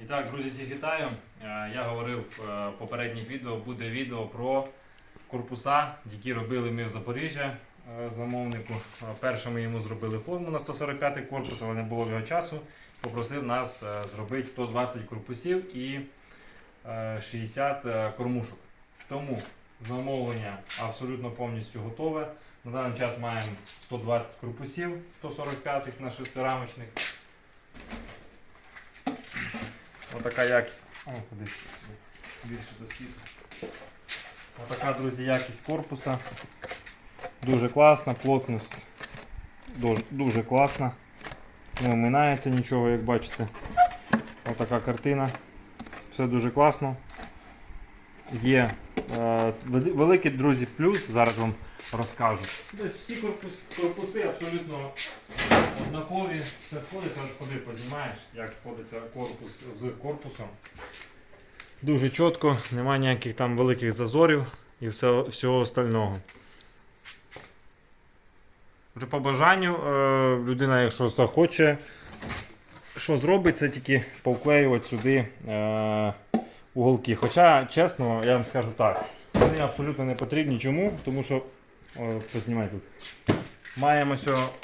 І так, друзі, всіх вітаю. Е, Я говорив е, в попередніх відео, буде відео про корпуса, які робили ми в Запоріжжя е, замовнику. Перше ми йому зробили форму на 145 корпус, але не було в його часу. Попросив нас зробити 120 корпусів і е, 60 е, кормушок. Тому замовлення абсолютно повністю готове. На даний час маємо 120 корпусів 145 на шестирамочних. така якість. О, куди більше до світу. Отака, друзі, якість корпуса. Дуже класна, плотність дуже, дуже класна. Не оминається нічого, як бачите. Отака картина. Все дуже класно. Є великий, друзі, плюс, зараз вам розкажу. Тобто всі корпус, корпуси абсолютно однакові, все сходиться, от ходи познімаєш, як сходиться корпус з корпусом. Дуже чітко, немає ніяких там великих зазорів і все, всього остального. При побажанню е, людина, якщо захоче, що зробить, це тільки повклеювати сюди е, уголки. Хоча, чесно, я вам скажу так, вони абсолютно не потрібні. Чому? Тому що, познімай тут. Маємо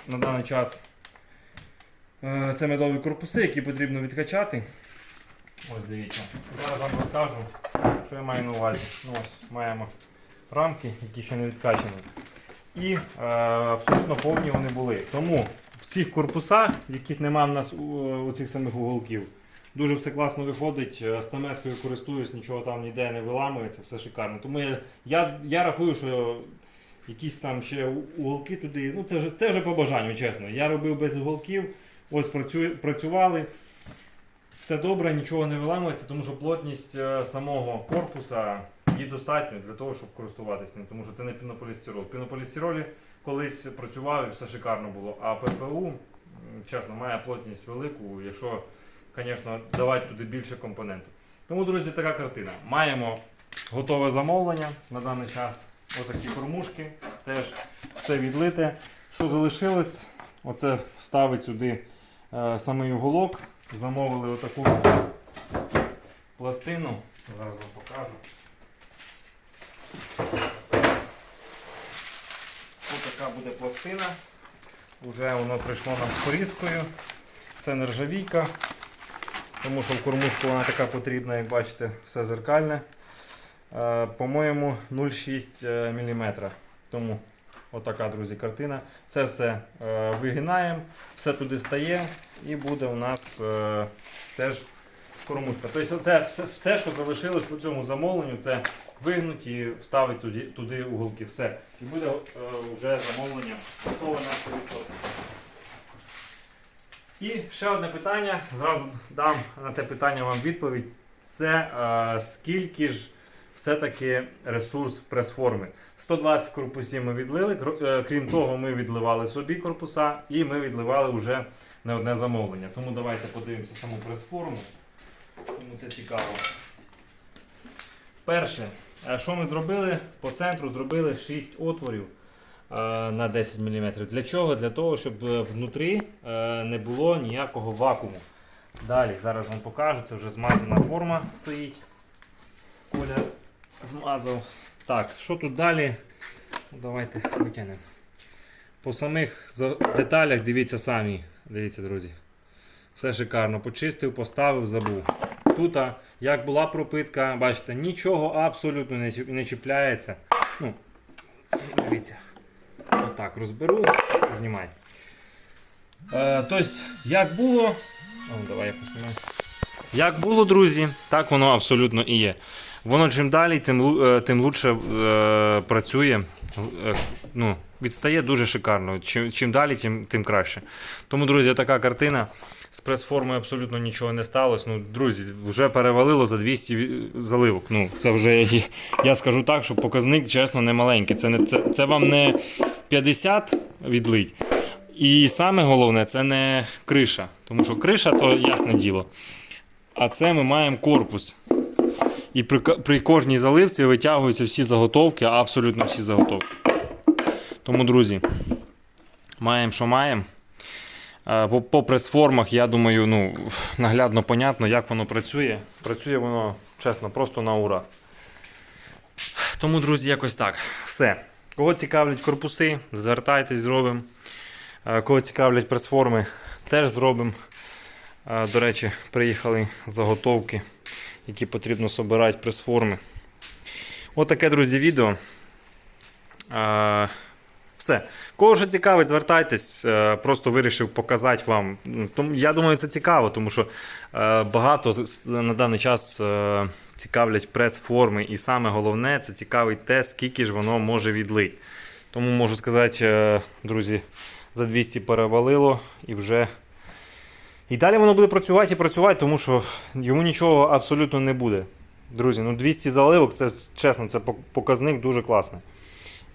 на даний час е, це медові корпуси, які потрібно відкачати. Ось дивіться. Зараз вам розкажу, що я маю на увазі. Ну, ось маємо рамки, які ще не відкачані. І е, абсолютно повні вони були. Тому в цих корпусах, яких немає в нас у, у цих самих уголків, дуже все класно виходить. Е, Стамескою користуюсь, нічого там ніде не виламується, все шикарно. Тому я, я, я рахую, що якісь там ще уголки туди. Ну це вже це вже по бажанню, чесно. Я робив без уголків, ось працю, працювали. Все добре, нічого не виламується, тому що плотність е, самого корпуса її достатньо для того, щоб користуватись ним, тому що це не пінополістирол. Пінополістиролі колись працював і все шикарно було. А ППУ, чесно, має плотність велику, якщо, звісно, давати туди більше компоненту. Тому, друзі, така картина. Маємо готове замовлення на даний час. Отакі кормушки, теж все відлите. Що залишилось? Оце вставить сюди е, самий уголок. Замовили отаку пластину. Зараз вам покажу. Ось така буде пластина. Уже воно прийшло нам з порізкою. Це нержавійка, тому що в кормушку вона така потрібна, як бачите, все зеркальне. Е, По-моєму, 0,6 мм. Тому отака, друзі, картина. Це все е, вигинаємо, все туди стає і буде у нас е, теж кормушка. Тобто це все, що залишилось по цьому замовленню, це вигнуть і вставити туди, туди уголки. Все. І буде е, вже замовлення готове на 100%. І ще одне питання. Зразу дам на те питання вам відповідь. Це е, скільки ж все-таки ресурс прес-форми. 120 корпусів ми відлили, е, крім того, ми відливали собі корпуса і ми відливали вже не одне замовлення. Тому давайте подивимося саму прес-форму. Тому це цікаво. Перше, е, що ми зробили? По центру зробили 6 отворів на 10 мм. Для чого? Для того, щоб е, внутрі е, не було ніякого вакууму. Далі, зараз вам покажу, це вже змазана форма стоїть. Коля змазав. Так, що тут далі? Давайте витягнемо. По самих деталях дивіться самі. Дивіться, друзі. Все шикарно. Почистив, поставив, забув. Тут, як була пропитка, бачите, нічого абсолютно не чіпляється. Ну, дивіться. Отак розберу, знімай. Е, тобто, як було. О, давай я посунув. Як було, друзі, так воно абсолютно і є. Воно чим далі, тим, е, тим лучше е, працює. Е, ну, відстає дуже шикарно. Чим, чим далі, тим, тим краще. Тому, друзі, така картина. З прес-формою абсолютно нічого не сталося. Ну, друзі, вже перевалило за 200 заливок. Ну, це вже я скажу так, що показник, чесно, не маленький. Це, не, це, це вам не 50 відлить. І саме головне, це не криша. Тому що криша то ясне діло. А це ми маємо корпус. І при, при кожній заливці витягуються всі заготовки, абсолютно всі заготовки. Тому, друзі, маємо, що маємо. По, по прес-формах, я думаю, ну, наглядно понятно, як воно працює. Працює воно, чесно, просто на ура. Тому, друзі, якось так. Все. Кого цікавлять корпуси, звертайтесь, зробимо. Е, Кого цікавлять прес-форми, теж зробимо. Е, До речі, приїхали заготовки, які потрібно собирати пресформи. Отаке, друзі, відео. Все. Кого що цікавить, звертайтесь. Е, Просто вирішив показати вам. Ну, я думаю, це цікаво, тому що е, багато на даний час е, цікавлять прес-форми. І саме головне, це цікавить те, скільки ж воно може відлити. Тому можу сказати, друзі, за 200 перевалило і вже. І далі воно буде працювати і працювати, тому що йому нічого абсолютно не буде. Друзі, ну 200 заливок, це чесно, це показник дуже класний.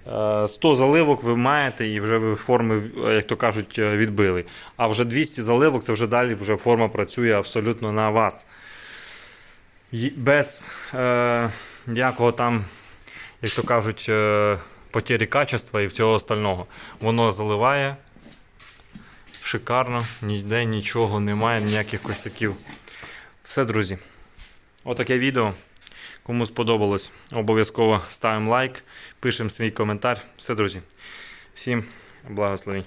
Е, 100 заливок ви маєте і вже ви форми, е, як то кажуть, е, відбили. А вже 200 заливок це вже далі вже форма працює абсолютно на вас. Без е, ніякого там, як то кажуть, е, потері качества і всього остального. Воно заливає шикарно, ніде нічого немає, ніяких косяків. Все, друзі. Отаке відео. Кому сподобалось, обов'язково ставимо лайк, пишемо свій коментар. Все, друзі. Всім благословень.